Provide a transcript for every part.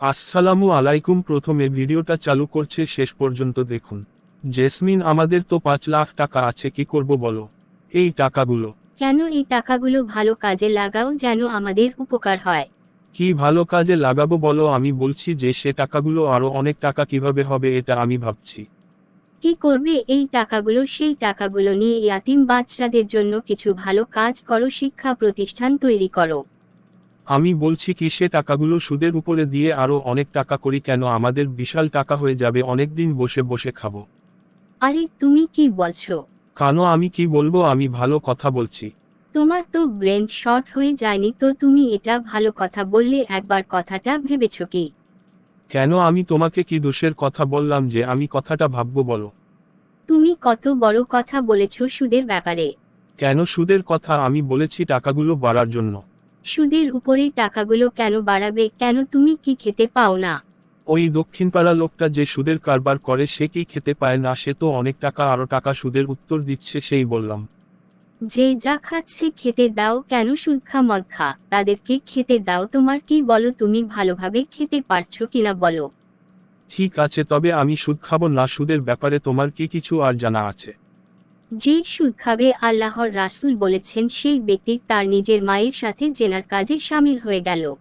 আসসালামু আলাইকুম প্রথমে ভিডিওটা চালু করছে শেষ পর্যন্ত দেখুন। জেসমিন আমাদের তো পাঁচ লাখ টাকা আছে কি করব বলো? এই টাকাগুলো। কেন এই টাকাগুলো ভালো কাজে লাগাও যেন আমাদের উপকার হয়? কি ভালো কাজে লাগাবো বলো? আমি বলছি যে সে টাকাগুলো আরও অনেক টাকা কীভাবে হবে এটা আমি ভাবছি। কি করবে এই টাকাগুলো? সেই টাকাগুলো নিয়ে ইয়াতিম বাচ্চাদের জন্য কিছু ভালো কাজ করো শিক্ষা প্রতিষ্ঠান তৈরি করো। আমি বলছি কি সে টাকাগুলো সুদের উপরে দিয়ে আরও অনেক টাকা করি কেন আমাদের বিশাল টাকা হয়ে যাবে অনেকদিন বসে বসে খাব। আরে তুমি কি বলছো? কেন আমি কি বলব আমি ভালো কথা বলছি। তোমার তো ব্রেন শর্ট হয়ে যায়নি তো তুমি এটা ভালো কথা বললে একবার কথাটা ভেবেছো কি? কেন আমি তোমাকে কি দোষের কথা বললাম যে আমি কথাটা ভাববো বলো। তুমি কত বড় কথা বলেছ সুদের ব্যাপারে। কেন সুদের কথা আমি বলেছি টাকাগুলো বাড়ার জন্য। সুদের উপরে টাকাগুলো কেন বাড়াবে? কেন তুমি কি খেতে পাও না? ওই দক্ষিণপাড়া লোকটা যে সুদের কারবার করে সে কি খেতে পায় না? সে তো অনেক টাকা আরও টাকা সুদের উত্তর দিচ্ছে সেই বললাম। যে যা খাচ্ছে খেতে দাও কেন সুদ খা মদ খা? তাদেরকে খেতে দাও তোমার কি বলো? তুমি ভালোভাবে খেতে পারছ কিনা বলো। ঠিক আছে তবে আমি সুদ খাব না। সুদের ব্যাপারে তোমার কি কিছু আর জানা আছে? যে সুদ খাবে আল্লাহর রাসূল বলেছেন, সেই ব্যক্তি তার নিজের মায়ের সাথে জেনার কাজে সামিল হয়ে গেল।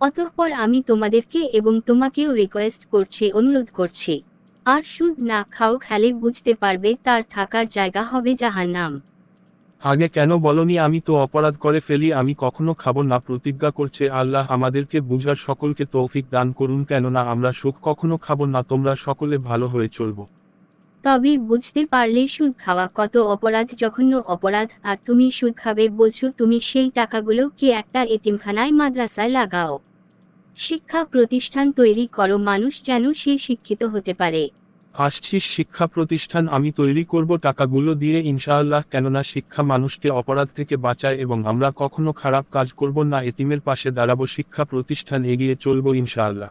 অতঃপর আমি তোমাদেরকে এবং তোমাকেও রিকোয়েস্ট করছি, অনুরোধ করছি। আর সুদ না খাও খেলে বুঝতে পারবে তার থাকার জায়গা হবে জাহান্নাম। আগে কেন বলনি, আমি তো অপরাধ করে ফেলি, আমি কখনো খাব না, প্রতিজ্ঞা করছে আল্লাহ আমাদেরকে বুঝার সকলকে তৌফিক দান করুন, কেননা আমরা সুখ কখনো খাব না, তোমরা সকলে ভালো হয়ে চলবো। তবে বুঝতে পারলে সুদ খাওয়া কত অপরাধ, জঘন্য অপরাধ। আর তুমি সুদ খাবে বলছো, তুমি সেই টাকাগুলো কি একটা এতিমখানায় মাদ্রাসায় লাগাও? শিক্ষা প্রতিষ্ঠান তৈরি করো, মানুষ যেন সে শিক্ষিত হতে পারে। আসছিস শিক্ষা প্রতিষ্ঠান আমি তৈরি করব টাকাগুলো দিয়ে, ইনশাআল্লাহ, কেননা শিক্ষা মানুষকে অপরাধ থেকে বাঁচায় এবং আমরা কখনো খারাপ কাজ করব না, এতিমের পাশে দাঁড়াবো, শিক্ষা প্রতিষ্ঠান এগিয়ে চলবো, ইনশাআল্লাহ।